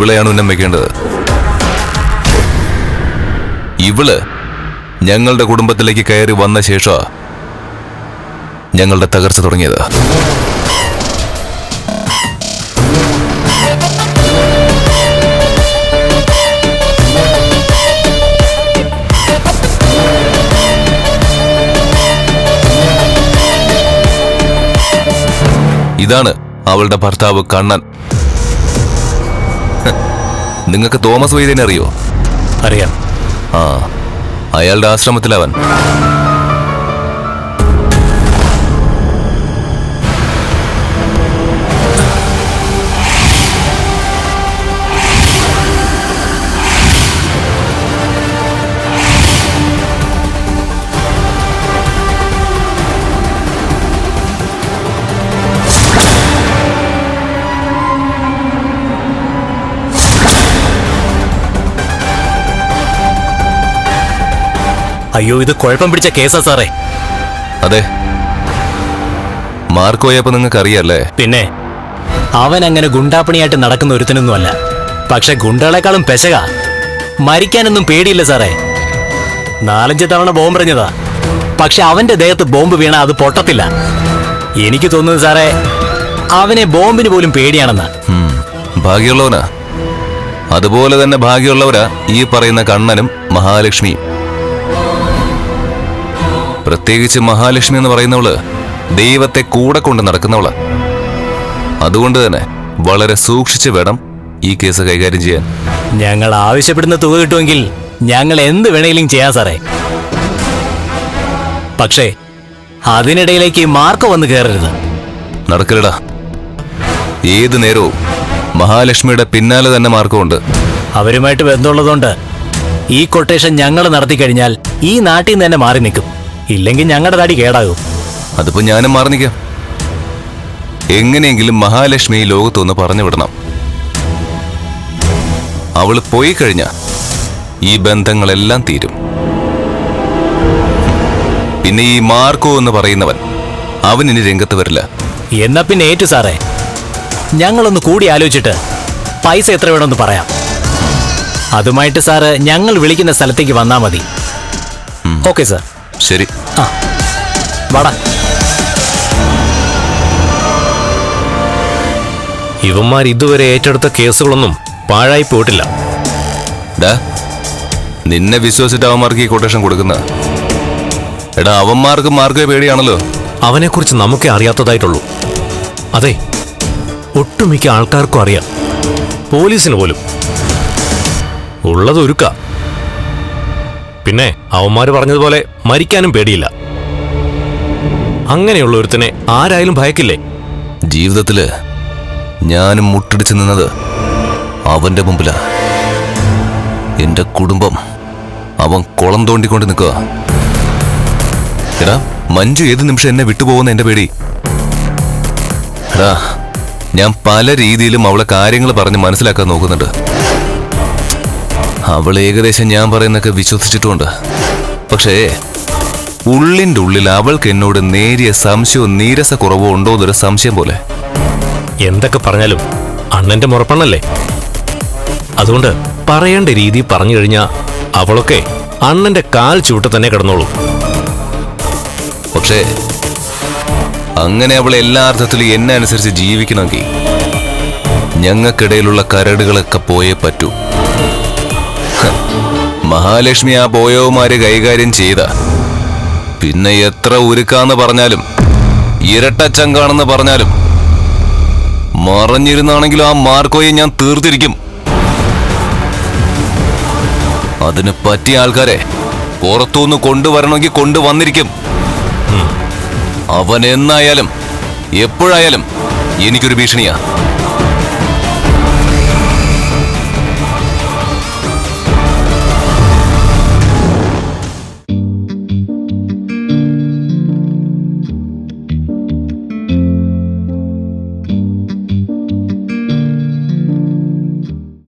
ഇവളെയാണ് ഉന്നം വെക്കേണ്ടത്. ഇവൾ ഞങ്ങളുടെ കുടുംബത്തിലേക്ക് കയറി വന്ന ശേഷം ഞങ്ങളുടെ തകർച്ച തുടങ്ങിയത്. ഇതാണ് അവളുടെ ഭർത്താവ് കണ്ണൻ. നിങ്ങൾക്ക് തോമസ് വൈദ്യനെ അറിയോ? അറിയാം. ആ അയാളുടെ ആശ്രമത്തിലവൻ. അയ്യോ ഇത് കുഴപ്പം പിടിച്ച കേസാ സാറേ. അതെ. മാർക്കോയപ്പോ നിങ്ങൾക്ക് അറിയാല്ലേ പിന്നെ അവൻ അങ്ങനെ ഗുണ്ടാപ്പണിയായിട്ട് നടക്കുന്ന ഒരുത്തനൊന്നുമല്ല. പക്ഷെ ഗുണ്ടകളെക്കാളും പെശക. മരിക്കാനൊന്നും പേടിയില്ല സാറേ. നാലഞ്ച് തവണ ബോംബെറിഞ്ഞതാ പക്ഷെ അവന്റെ ദേഹത്ത് ബോംബ് വീണ അത് പൊട്ടത്തില്ല. എനിക്ക് തോന്നുന്നത് സാറേ അവനെ ബോംബിന് പോലും പേടിയാണെന്നാ. ഭാഗ്യമുള്ളവനാ. അതുപോലെ തന്നെ ഭാഗ്യമുള്ളവരാ ഈ പറയുന്ന കണ്ണനും മഹാലക്ഷ്മിയും. പ്രത്യേകിച്ച് മഹാലക്ഷ്മി എന്ന് പറയുന്നവൾ ദൈവത്തെ കൂടെ കൊണ്ട് നടക്കുന്നവളാ. അതുകൊണ്ട് തന്നെ വളരെ സൂക്ഷിച്ച് വേണം ഈ കേസ് കൈകാര്യം ചെയ്യാൻ. ഞങ്ങൾ ആവശ്യപ്പെടുന്ന തുക കിട്ടുമെങ്കിൽ ഞങ്ങൾ എന്ത് വേണേലും ചെയ്യാം സാറേ. പക്ഷേ അതിനിടയിലേക്ക് മാർക്ക് വന്ന് കയറരുത്. നടക്കരുടാ ഏത് നേരവും മഹാലക്ഷ്മിയുടെ പിന്നാലെ തന്നെ മാർക്കമുണ്ട്. അവരുമായിട്ട് ബന്ധമുള്ളതുകൊണ്ട് ഈ കൊട്ടേഷൻ ഞങ്ങൾ നടത്തി കഴിഞ്ഞാൽ ഈ നാട്ടിൽ നിന്ന് തന്നെ മാറി നിൽക്കും. ഇല്ലെങ്കിൽ ഞങ്ങളുടെ തടി കേടാകും. അതിപ്പോ ഞാനും മാറി നിൽക്കാം എങ്ങനെയെങ്കിലും മഹാലക്ഷ്മി ഈ ലോകത്തൊന്ന് പറഞ്ഞു വിടണം. അവൾ പോയി കഴിഞ്ഞ ഈ ബന്ധങ്ങളെല്ലാം തീരും. പിന്നെ ഈ മാർക്കോ എന്ന് പറയുന്നവൻ അവൻ ഇനി രംഗത്ത് വരില്ല. എന്നാ പിന്നെ ഏറ്റു സാറേ ഞങ്ങളൊന്ന് കൂടി ആലോചിച്ചിട്ട് പൈസ എത്ര വേണമെന്ന് പറയാം. അതുമായിട്ട് സാറ് ഞങ്ങൾ വിളിക്കുന്ന സ്ഥലത്തേക്ക് വന്നാൽ മതി. Okay sir. ശരി. ആ. വാടാ. ഇവന്മാർ ഇതുവരെ ഏറ്റെടുത്ത കേസുകളൊന്നും പാഴായി പോയിട്ടില്ല. ഡാ നിന്നെ വിശ്വസിച്ചിട്ട് അവന്മാർക്ക് ഈ കൊട്ടേഷൻ കൊടുക്കുന്ന. എടാ അവന്മാർക്ക് മാർക്കോ പേടിയാണല്ലോ. അവനെക്കുറിച്ച് നമുക്കേ അറിയാത്തതായിട്ടുള്ളൂ. അതെ ഒട്ടുമിക്ക ആൾക്കാർക്കും അറിയാം. പോലീസിന് പോലും. ഉള്ളത് ഒരുക്ക. പിന്നെ അവന്മാര് പറഞ്ഞതുപോലെ മരിക്കാനും പേടിയില്ല. അങ്ങനെയുള്ള ഒരുത്തനെ ആരായാലും ഭയക്കില്ലേ? ജീവിതത്തിൽ ഞാനും മുട്ടടിച്ചു നിന്നത് അവന്റെ മുമ്പിലാ. എന്റെ കുടുംബം അവൻ കുളം തോണ്ടിക്കൊണ്ട് നിൽക്കുക എടാ മഞ്ജു ഏത് നിമിഷം എന്നെ വിട്ടുപോകുന്ന എന്റെ പേടി? എടാ ഞാൻ പല രീതിയിലും അവളെ കാര്യങ്ങൾ പറഞ്ഞ് മനസ്സിലാക്കാൻ നോക്കുന്നുണ്ട്. അവൾ ഏകദേശം ഞാൻ പറയുന്നൊക്കെ വിശ്വസിച്ചിട്ടുണ്ട് പക്ഷേ ഉള്ളിന്റെ ഉള്ളിൽ അവൾക്ക് എന്നോട് നേരിയ സംശയവും നീരസ കുറവോ ഉണ്ടോ എന്നൊരു സംശയം പോലെ. എന്തൊക്കെ പറഞ്ഞാലും അണ്ണന്റെ മുറപ്പണ്ണല്ലേ? അതുകൊണ്ട് പറയേണ്ട രീതി പറഞ്ഞു കഴിഞ്ഞാൽ അവളൊക്കെ അണ്ണന്റെ കാൽ ചൂട്ട് തന്നെ കിടന്നോളൂ. പക്ഷേ അങ്ങനെ അവൾ എല്ലാ അർത്ഥത്തിലും എന്നെ അനുസരിച്ച് ജീവിക്കണമെങ്കിൽ ഞങ്ങൾക്കിടയിലുള്ള കരടുകളൊക്കെ പോയേ പറ്റൂ. മഹാലക്ഷ്മി ആ ബോയോമാരെ കൈകാര്യം ചെയ്ത. പിന്നെ എത്ര ഉരുക്കാന്ന് പറഞ്ഞാലും ഇരട്ടച്ചങ്കാണെന്ന് പറഞ്ഞാലും മറഞ്ഞിരുന്നാണെങ്കിലും ആ മാർക്കോയെ ഞാൻ തീർത്തിരിക്കും. അതിന് പറ്റിയ ആൾക്കാരെ പുറത്തുനിന്ന് കൊണ്ടുവരണമെങ്കിൽ കൊണ്ടുവന്നിരിക്കും. അവൻ എന്നായാലും എപ്പോഴായാലും എനിക്കൊരു ഭീഷണിയാ.